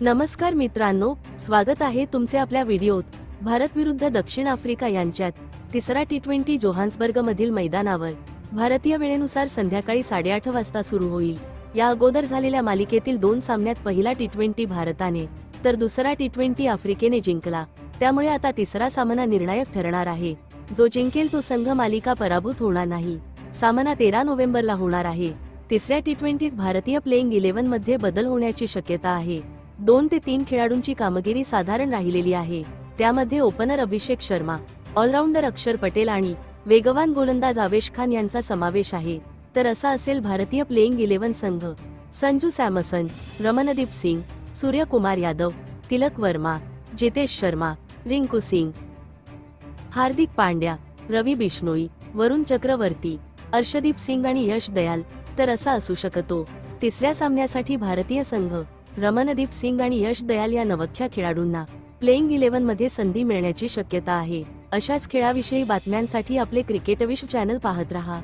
नमस्कार मित्रांनो स्वागत आहे तुमचे आपल्या व्हिडिओत. भारत विरुद्ध दक्षिण आफ्रिका यांच्यात तिसरा टी ट्वेंटी जोहान्सबर्ग मधील मैदानावर भारतीय वेळेनुसार संध्याकाळी साडेआठ वाजता सुरू होईल. या अगोदर झालेल्या मालिकेतील दोन सामन्यात पहिला टी ट्वेंटी भारताने तर दुसरा टी ट्वेंटी आफ्रिकेने जिंकला. त्यामुळे आता तिसरा सामना निर्णायक ठरणार आहे. जो जिंकेल तो संघ मालिका पराभूत होणार नाही. सामना तेरा नोव्हेंबरला होणार आहे. तिसऱ्या टी ट्वेंटीत भारतीय प्लेइंग इलेव्हनमध्ये बदल होण्याची शक्यता आहे. दोन ते तीन खेळाडूंची कामगिरी साधारण राहिलेली आहे. त्यामध्ये ओपनर अभिषेक शर्मा ऑलराऊंडर अक्षर पटेल आणि वेगवान गोलंदाज आवेश खान यांचा समावेश आहे. तर असा असेल भारतीय प्लेइंग इलेव्हन संघ. संजू सॅमसन रमनदीप सिंग सूर्यकुमार यादव तिलक वर्मा जितेश शर्मा रिंकू सिंग. हार्दिक पांड्या रवी बिश्नोई वरुण चक्रवर्ती अर्षदीप सिंग आणि यश दयाल. तर असा असू शकतो. तिसऱ्या सामन्यासाठी भारतीय संघ रमनदीप सिंग आणि यश दयाल या नवख्या खेळाडूंना प्लेइंग इलेव्हनमध्ये संधी मिळण्याची शक्यता आहे. अशाच खेळाविषयी बातम्यांसाठी आपले क्रिकेट विश्व चॅनल पाहत रहा.